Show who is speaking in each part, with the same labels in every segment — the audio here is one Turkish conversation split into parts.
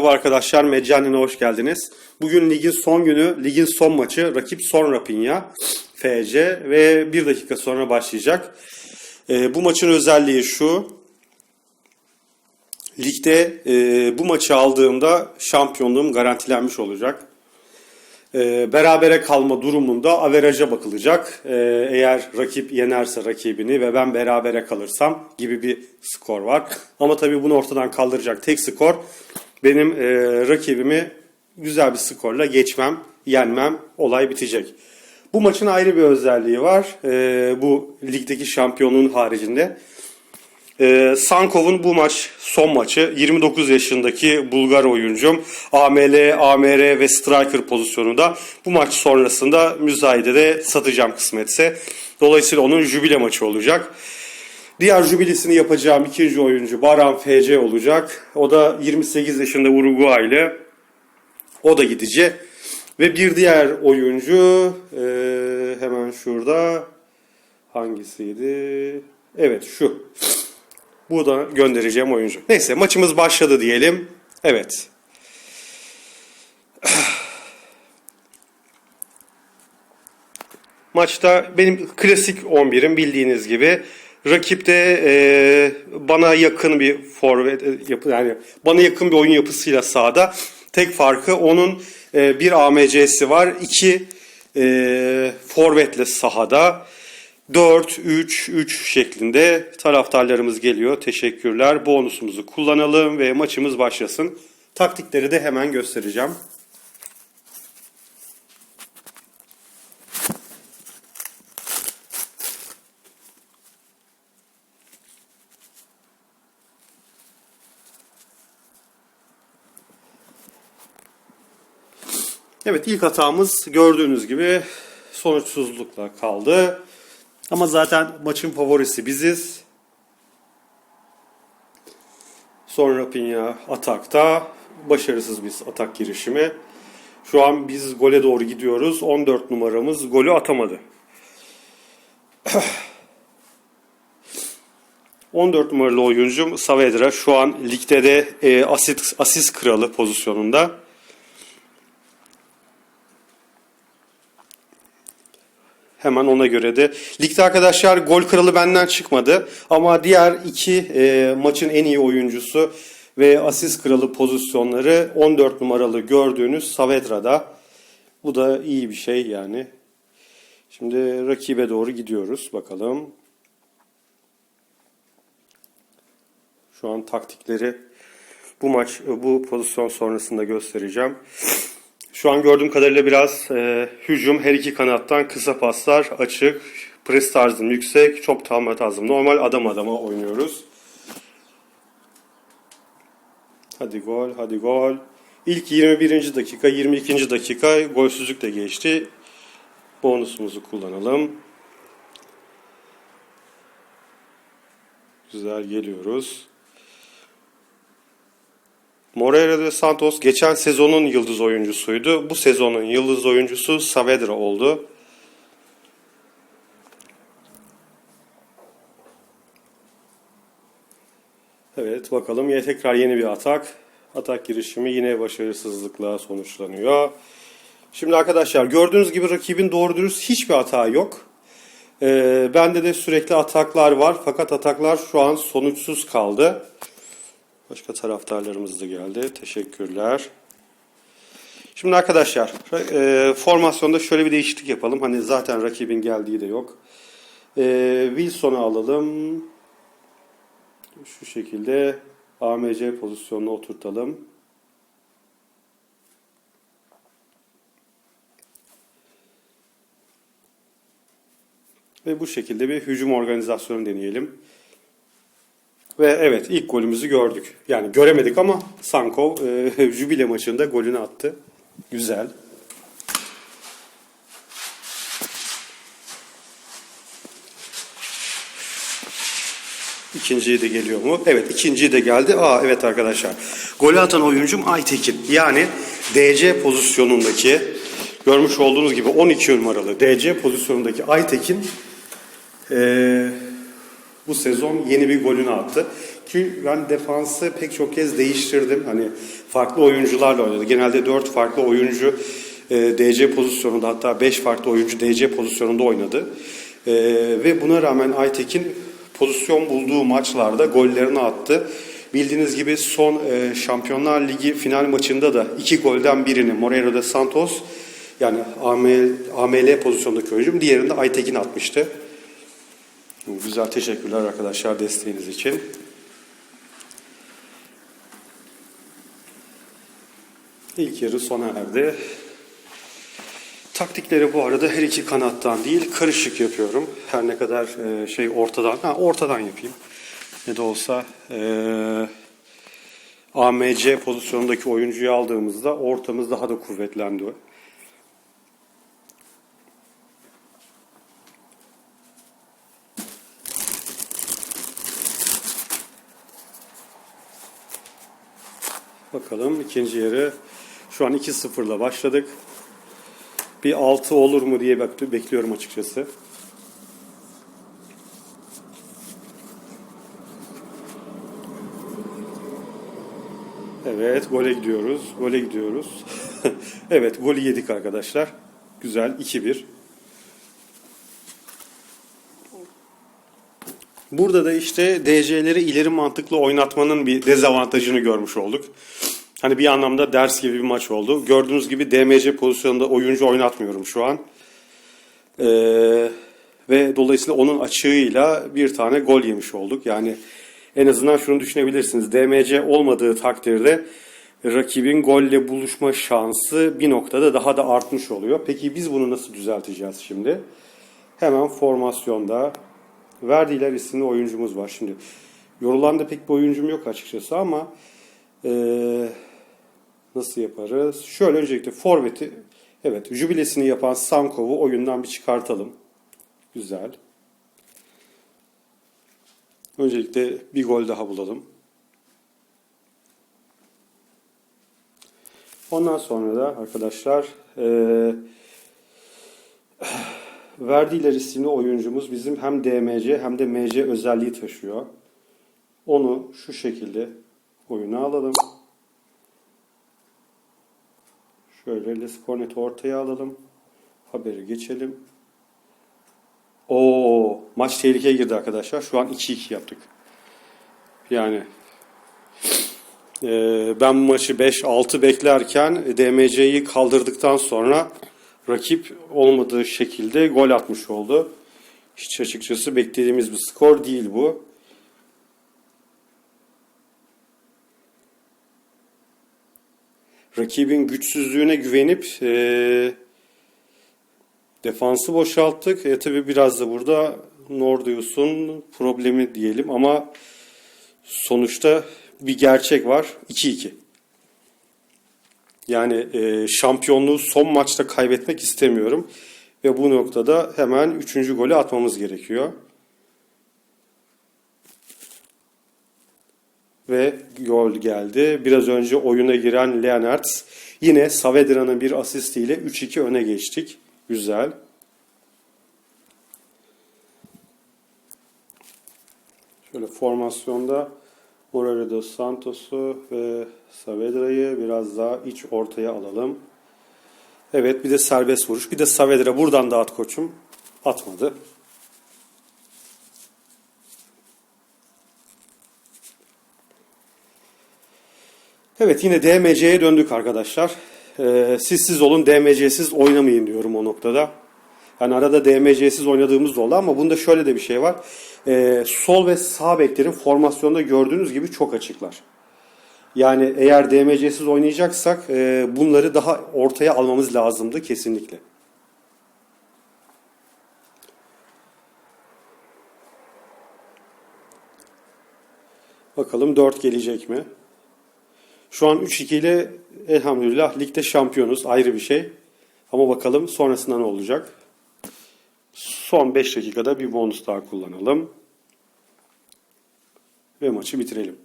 Speaker 1: Merhaba arkadaşlar, Meccanine hoş geldiniz. Bugün ligin son günü, ligin son maçı. Rakip Son Rapinya, FC ve bir dakika sonra başlayacak. Ee, bu maçın özelliği şu. Ligde e, bu maçı aldığımda şampiyonluğum garantilenmiş olacak. E, berabere kalma durumunda averaja bakılacak. E, eğer rakip yenerse rakibini ve ben berabere kalırsam gibi bir skor var. Ama tabii bunu ortadan kaldıracak tek skor benim e, rakibimi güzel bir skorla geçmem, yenmem, olay bitecek. Bu maçın ayrı bir özelliği var. E, bu ligdeki şampiyonluğun haricinde. Ee, Sankov'un bu maç son maçı 29 yaşındaki Bulgar oyuncum AML, AMR ve striker pozisyonunda bu maç sonrasında müzayedede satacağım kısmetse. Dolayısıyla onun jübile maçı olacak. Diğer jübilesini yapacağım ikinci oyuncu Baran FC olacak. O da 28 yaşında Uruguaylı. O da gidecek. Ve bir diğer oyuncu e, hemen şurada hangisiydi? Evet şu. Bu da göndereceğim oyuncu. Neyse maçımız başladı diyelim. Evet. Maçta benim klasik 11'im bildiğiniz gibi. Rakipte e, bana yakın bir forvet e, yapı yani bana yakın bir oyun yapısıyla sahada. Tek farkı onun e, bir AMC'si var. iki e, forvetle sahada. 4-3-3 şeklinde taraftarlarımız geliyor. Teşekkürler. Bonusumuzu kullanalım ve maçımız başlasın. Taktikleri de hemen göstereceğim. Evet ilk hatamız gördüğünüz gibi sonuçsuzlukla kaldı. Ama zaten maçın favorisi biziz. Sonra Pinya atakta. Başarısız bir atak girişimi. Şu an biz gole doğru gidiyoruz. 14 numaramız golü atamadı. 14 numaralı oyuncum Saavedra şu an ligde de e, asist, asist kralı pozisyonunda. Hemen ona göre de. Ligde arkadaşlar gol kralı benden çıkmadı. Ama diğer iki e, maçın en iyi oyuncusu ve asist kralı pozisyonları 14 numaralı gördüğünüz Saavedra'da. Bu da iyi bir şey yani. Şimdi rakibe doğru gidiyoruz. Bakalım. Şu an taktikleri bu maç bu pozisyon sonrasında göstereceğim. Şu an gördüğüm kadarıyla biraz e, hücum her iki kanattan kısa paslar açık. Pres tarzım yüksek. Çok tam tarzım. Normal adam adama oynuyoruz. Hadi gol, hadi gol. İlk 21. dakika, 22. dakika golsüzlük de geçti. Bonusumuzu kullanalım. Güzel geliyoruz. Moreira de Santos geçen sezonun yıldız oyuncusuydu. Bu sezonun yıldız oyuncusu Saavedra oldu. Evet bakalım yine tekrar yeni bir atak. Atak girişimi yine başarısızlıkla sonuçlanıyor. Şimdi arkadaşlar gördüğünüz gibi rakibin doğru dürüst hiçbir hata yok. Ee, bende de sürekli ataklar var fakat ataklar şu an sonuçsuz kaldı. Başka taraftarlarımız da geldi. Teşekkürler. Şimdi arkadaşlar e, formasyonda şöyle bir değişiklik yapalım. Hani zaten rakibin geldiği de yok. E, Wilson'u alalım. Şu şekilde AMC pozisyonuna oturtalım. Ve bu şekilde bir hücum organizasyonu deneyelim. Ve evet ilk golümüzü gördük. Yani göremedik ama Sankov e, jübile maçında golünü attı. Güzel. İkinciyi de geliyor mu? Evet ikinciyi de geldi. Aa evet arkadaşlar. Golü atan oyuncum Aytekin. Yani DC pozisyonundaki görmüş olduğunuz gibi 12 numaralı DC pozisyonundaki Aytekin eee bu sezon yeni bir golünü attı. Çünkü ben defansı pek çok kez değiştirdim. Hani farklı oyuncularla oynadı. Genelde 4 farklı oyuncu e, DC pozisyonunda hatta 5 farklı oyuncu DC pozisyonunda oynadı. E, ve buna rağmen Aytekin pozisyon bulduğu maçlarda gollerini attı. Bildiğiniz gibi son e, Şampiyonlar Ligi final maçında da iki golden birini Moreira de Santos yani AML, AML pozisyondaki oyuncum diğerini de Aytekin atmıştı. Güzel teşekkürler arkadaşlar desteğiniz için. İlk yarı sona erdi. Taktikleri bu arada her iki kanattan değil karışık yapıyorum. Her ne kadar e, şey ortadan, ha, ortadan yapayım. Ne de olsa e, AMC pozisyonundaki oyuncuyu aldığımızda ortamız daha da kuvvetlendi. Bakalım ikinci yarı şu an 2-0'la başladık. Bir 6 olur mu diye bekliyorum açıkçası. Evet, gole gidiyoruz. Gole gidiyoruz. evet, golü yedik arkadaşlar. Güzel, 2-1. Burada da işte DC'leri ileri mantıklı oynatmanın bir dezavantajını görmüş olduk. Hani bir anlamda ders gibi bir maç oldu. Gördüğünüz gibi DMC pozisyonunda oyuncu oynatmıyorum şu an. Ee, ve dolayısıyla onun açığıyla bir tane gol yemiş olduk. Yani en azından şunu düşünebilirsiniz. DMC olmadığı takdirde rakibin golle buluşma şansı bir noktada daha da artmış oluyor. Peki biz bunu nasıl düzelteceğiz şimdi? Hemen formasyonda Verdiler isimli oyuncumuz var. Şimdi yorulan da pek bir oyuncum yok açıkçası ama eee, nasıl yaparız? Şöyle öncelikle forveti evet jübilesini yapan Sankov'u oyundan bir çıkartalım. Güzel. Öncelikle bir gol daha bulalım. Ondan sonra da arkadaşlar eee Verdiler isimli oyuncumuz bizim hem DMC hem de MC özelliği taşıyor. Onu şu şekilde oyuna alalım. Şöyle Lescornet'i ortaya alalım. Haberi geçelim. Oo, maç tehlikeye girdi arkadaşlar. Şu an 2-2 yaptık. Yani e, ben maçı 5-6 beklerken DMC'yi kaldırdıktan sonra rakip olmadığı şekilde gol atmış oldu. Hiç açıkçası beklediğimiz bir skor değil bu. Rakibin güçsüzlüğüne güvenip e, defansı boşalttık. E tabi biraz da burada Nordeus'un problemi diyelim ama sonuçta bir gerçek var. 2-2. Yani e, şampiyonluğu son maçta kaybetmek istemiyorum. Ve bu noktada hemen üçüncü golü atmamız gerekiyor. Ve gol geldi. Biraz önce oyuna giren Leonards yine Saavedra'nın bir asistiyle 3-2 öne geçtik. Güzel. Şöyle formasyonda Moreira dos Santos'u ve Saavedra'yı biraz daha iç ortaya alalım. Evet bir de serbest vuruş. Bir de Saavedra buradan da at koçum. Atmadı. Evet yine DMC'ye döndük arkadaşlar. Ee, siz siz olun DMC'siz oynamayın diyorum o noktada. Yani arada DMC'siz oynadığımız da oldu ama bunda şöyle de bir şey var. Ee, sol ve sağ beklerin formasyonda gördüğünüz gibi çok açıklar. Yani eğer DMC'siz oynayacaksak e, bunları daha ortaya almamız lazımdı kesinlikle. Bakalım 4 gelecek mi? Şu an 3-2 ile elhamdülillah ligde şampiyonuz ayrı bir şey. Ama bakalım sonrasında ne olacak? Son 5 dakikada bir bonus daha kullanalım. Ve maçı bitirelim.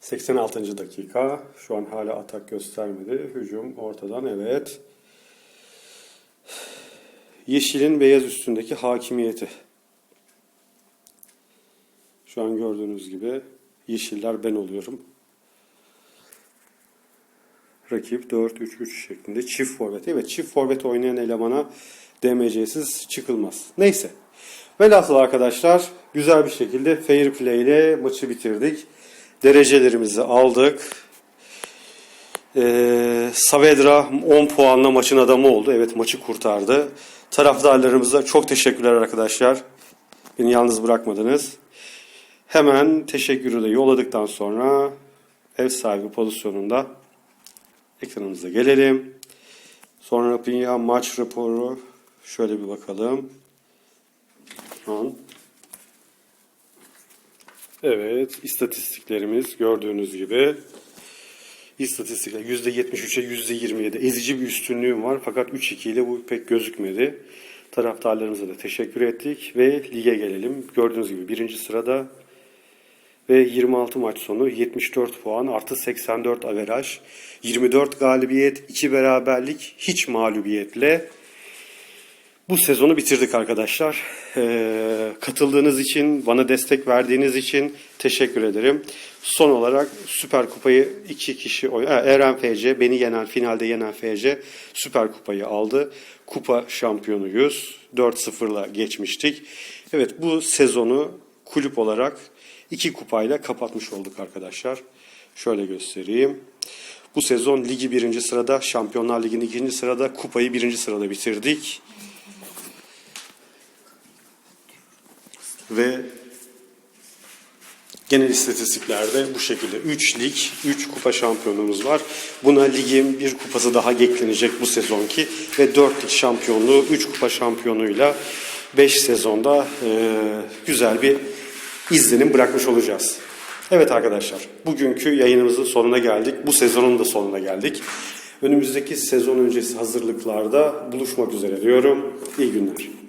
Speaker 1: 86. dakika. Şu an hala atak göstermedi. Hücum ortadan evet. Yeşilin beyaz üstündeki hakimiyeti. Şu an gördüğünüz gibi yeşiller ben oluyorum. Rakip 4-3-3 şeklinde çift forvet. Evet çift forvet oynayan elemana DMC'siz çıkılmaz. Neyse. Velhasıl arkadaşlar güzel bir şekilde fair play ile maçı bitirdik. Derecelerimizi aldık. Ee, Saavedra 10 puanla maçın adamı oldu. Evet maçı kurtardı. Taraftarlarımıza çok teşekkürler arkadaşlar. Beni yalnız bırakmadınız. Hemen teşekkürü de yolladıktan sonra ev sahibi pozisyonunda ekranımıza gelelim. Sonra dünya maç raporu şöyle bir bakalım. An. Evet, istatistiklerimiz gördüğünüz gibi İstatistikler %73'e %27 ezici bir üstünlüğüm var fakat 3-2 ile bu pek gözükmedi. Taraftarlarımıza da teşekkür ettik ve lige gelelim. Gördüğünüz gibi birinci sırada ve 26 maç sonu 74 puan artı 84 averaj, 24 galibiyet, 2 beraberlik, hiç mağlubiyetle bu sezonu bitirdik arkadaşlar. Ee, katıldığınız için, bana destek verdiğiniz için teşekkür ederim. Son olarak Süper Kupayı iki kişi Eren FC beni yenen finalde yenen FC Süper Kupayı aldı. Kupa şampiyonuyuz. 4-0'la geçmiştik. Evet bu sezonu kulüp olarak iki kupayla kapatmış olduk arkadaşlar. Şöyle göstereyim. Bu sezon ligi birinci sırada, Şampiyonlar Ligi'ni ikinci sırada, kupayı birinci sırada bitirdik. Ve genel istatistiklerde bu şekilde 3 lig, 3 kupa şampiyonumuz var. Buna ligin bir kupası daha eklenecek bu sezonki ve 4 lig şampiyonluğu, 3 kupa şampiyonuyla 5 sezonda e, güzel bir izlenim bırakmış olacağız. Evet arkadaşlar, bugünkü yayınımızın sonuna geldik. Bu sezonun da sonuna geldik. Önümüzdeki sezon öncesi hazırlıklarda buluşmak üzere diyorum. İyi günler.